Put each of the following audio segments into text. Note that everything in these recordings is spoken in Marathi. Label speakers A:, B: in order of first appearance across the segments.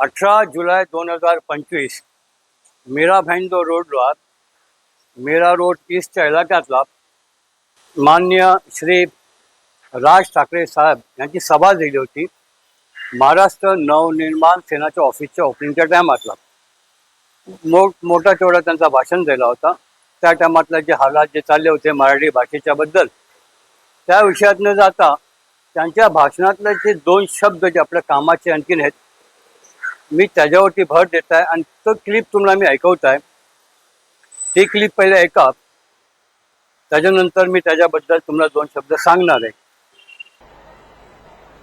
A: अठरा जुलै दोन हजार पंचवीस मीरा भाईंदो रोडला मीरा रोड ईस्टच्या इलाक्यातला मान्य श्री राज ठाकरे साहेब यांची सभा झाली होती. महाराष्ट्र नवनिर्माण सेनाच्या ऑफिसच्या ओपनिंगच्या टायमातला मोठ मोठा तेवढा त्यांचा भाषण दिला होता. त्या टायमातला जे हालात जे चालले होते मराठी भाषेच्याबद्दल त्या विषयात न जाता त्यांच्या भाषणातले जे दोन शब्द जे आपल्या कामाचे आणखीन आहेत मी त्याच्यावरती भर देत आहे आणि तो क्लिप तुम्हाला मी ऐकवत आहे. ती क्लिप पहिले ऐका. त्याच्यानंतर मी त्याच्याबद्दल तुम्हाला दोन शब्द सांगणार आहे.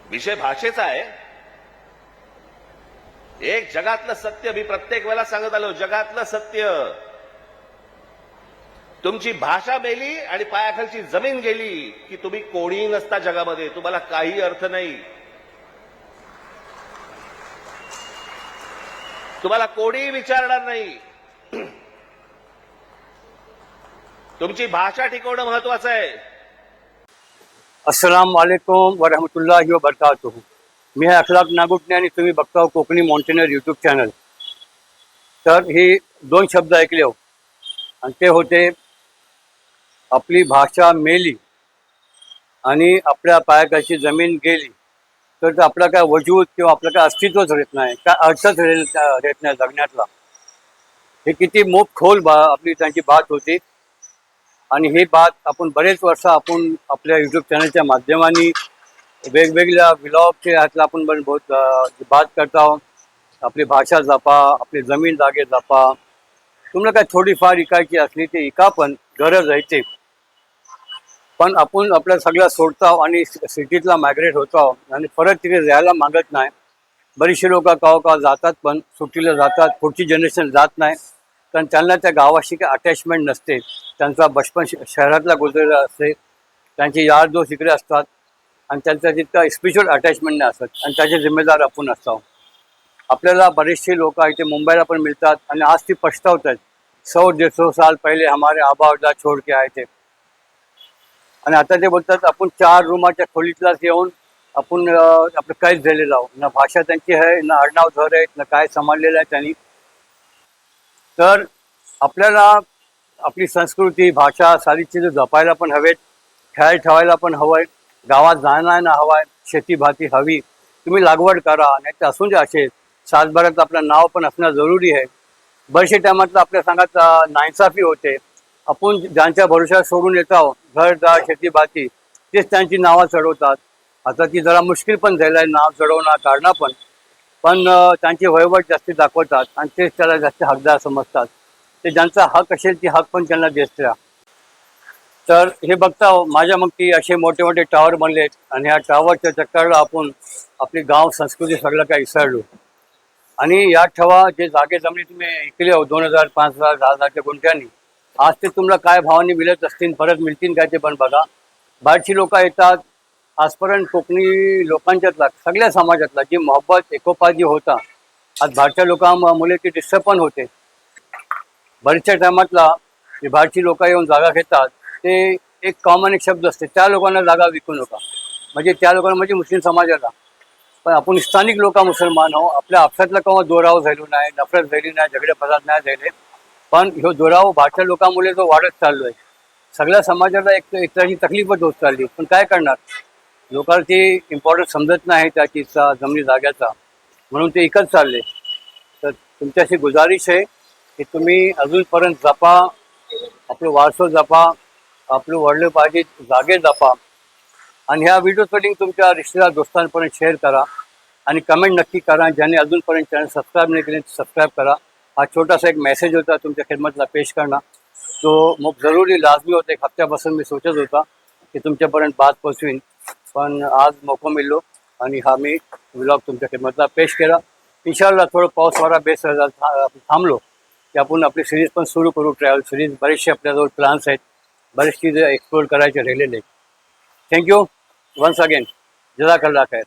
B: विषय भाषेचा आहे. एक जगातलं सत्य मी प्रत्येक वेळेला सांगत आलो जगातलं सत्य. तुमची भाषा मेली आणि पायाखालची जमीन गेली की तुम्ही कोणीही नसता जगामध्ये तुम्हाला काही अर्थ नाही. तुम्हाला कोणीही विचारणार नाही. तुमची भाषा टिकवणं महत्वाचं आहे.
A: अस्सलाम वालेकुम वरहमतुल्लाहि वबरकातुहू. मी अखलाक नागुटणे आणि तुम्ही बघता कोकणी माउंटेनर यूट्यूब चॅनल तर ही दोन शब्द ऐकले हो. आणि ते होते आपली भाषा मेली आणि आपल्या पायकाची जमीन गेली. तर ते आपलं काय वजूद किंवा आपलं काय अस्तित्वच राहत नाही काय अर्थच राहिल- राहत नाही जगण्यातला हे किती मोप खोल बा आपली त्यांची बात होती. आणि ही बात आपण बरेच वर्ष आपण आपल्या यूट्यूब चॅनलच्या माध्यमाने वेगवेगळ्या ब्लॉगच्या ह्यातला आपण पण बहुत बात करता आहोत. आपली भाषा जपा आपली जमीन जागे जपा. तुम्हाला काय थोडीफार इकायची असली ती इका पण गरज आहे ते. पण आपण आपल्या सगळ्या सोडतो आणि सिटीतला मायग्रेट होतो आणि परत तिथे जायला मागत नाही. बरीचशी लोक काव का जातात पण सुट्टीला जातात पुढची जनरेशन जात नाही. कारण त्यांना त्या गावाशी काही अटॅचमेंट नसते. त्यांचा बचपन श- शहरातला गुजरलेला असते. त्यांचे यार दोस्त इकडे असतात. आणि त्यांचा तितका स्पिरिच्युअल अटॅचमेंट नाही असत. आणि त्याचे जिम्मेदार आपण असतो. आपल्याला बरेचसे लोक इथे मुंबईला पण मिळतात. आणि आज ती पछतावत आहेत. सौ डेढ़ सौ साल पहिले हमारे आबा अजदा छोड़ के आए थे. आणि आता ते बोलतात आपण चार रूमाच्या खोलीतलाच येऊन आपण आपलं काहीच झालेलं आहोत. ना भाषा त्यांची आहे ना आडनाव धर आहेत ना काय सांभाळलेलं आहे त्यांनी. तर आपल्याला आपली संस्कृती भाषा सारी चिजं जपायला पण हवेत खेळ ठेवायला पण हवंय गावात जायला हवाय शेती भाती हवी. तुम्ही लागवड करा नाही तर असून जे असे. सातबारात आपलं नाव पण असणं जरुरी आहे. बरेचशे टायमातलं आपल्या सांगात नाइन्साफी होते. आपण ज्यांच्या भरोशा सोडून येत आहोत घरदार शेती बाती तेच त्यांची नावं चढवतात. आता ती जरा मुश्किल पण झालं आहे नाव चढवणं काढणं पण. पण त्यांची वहिवट जास्ती दाखवतात आणि तेच त्याला जास्त हकदार समजतात. ते ज्यांचा हक असेल ती हक पण त्यांना दिसत्या तर हे बघता माझ्या मग ती असे मोठे मोठे टावर बनलेत आणि ह्या टावरच्या चक्करला आपण आपली गाव संस्कृती सगळं काय विसरलो. आणि या ठेवा जे जागे जमिनी तुम्ही ऐकले हो दोन हजार पाच हजार दहा हजारच्या गुंठ्यांनी आज ते तुम्हाला काय भावाने मिळत असतील परत मिळतील काय ते पण बघा. बाहेरची लोक येतात आजपर्यंत कोकणी लोकांच्यातला सगळ्या समाजातला जी मोहब्बत एकोपा जी होता आज बाहेरच्या लोकांमुळे ती डिस्टर्ब पण होते. बरेचशा टायमातला जे बाहेरची लोक येऊन जागा घेतात ते एक कॉमन एक शब्द असते त्या लोकांना जागा विकू नका. म्हणजे त्या लोकांना म्हणजे मुस्लिम समाजाला. पण आपण स्थानिक लोक मुसलमान आहो आपल्या आपसातला केव्हा दोराव झालो नाही नफरत झाली नाही झगडे फसाद नाही झाले. पण ह्यो जोराव भारतीय लोकांमुळे तो वाढत चाललोय सगळ्या समाजाला एक एक तकलीफच होत चालली. पण काय करणार? लोकांना ती इम्पॉर्टन्स समजत नाही त्या चीजचा जमिनी जाग्याचा. म्हणून ते एकच चालले. तर तुमच्याशी गुजारिश आहे की तुम्ही अजूनपर्यंत जपा आपलं वारसो जपा आपलं वडलं पाहिजे जागे जपा. आणि ह्या व्हिडिओ लिंक तुमच्या रिश्तेदार दोस्तांपर्यंत शेअर करा. आणि कमेंट नक्की करा. ज्याने अजूनपर्यंत चॅनल सबस्क्राईब नाही केले सबस्क्राईब करा. हा छोटासा एक मेसेज होता तुमच्या खिदमतला पेश करणं. तो मग जरुरी लाजमी होता. एक हप्त्यापासून मी सोचत होता की तुमच्यापर्यंत बात पोचवीन. पण आज मोको मिळलो आणि हा मी ब्लॉग तुमच्या खिदमतला पेश केला. इशाला थोडं पाऊस वारा बेस झाला, आपण थांबलो. की आपण आपली सिरीज पण सुरू करू. ट्रॅव्हल सिरीज बरेचसे आपल्याजवळ प्लॅन्स आहेत. बरेचसे एक्सप्लोर करायचे राहिलेले थँक्यू वन्स अगेन जजाकल्ला खैर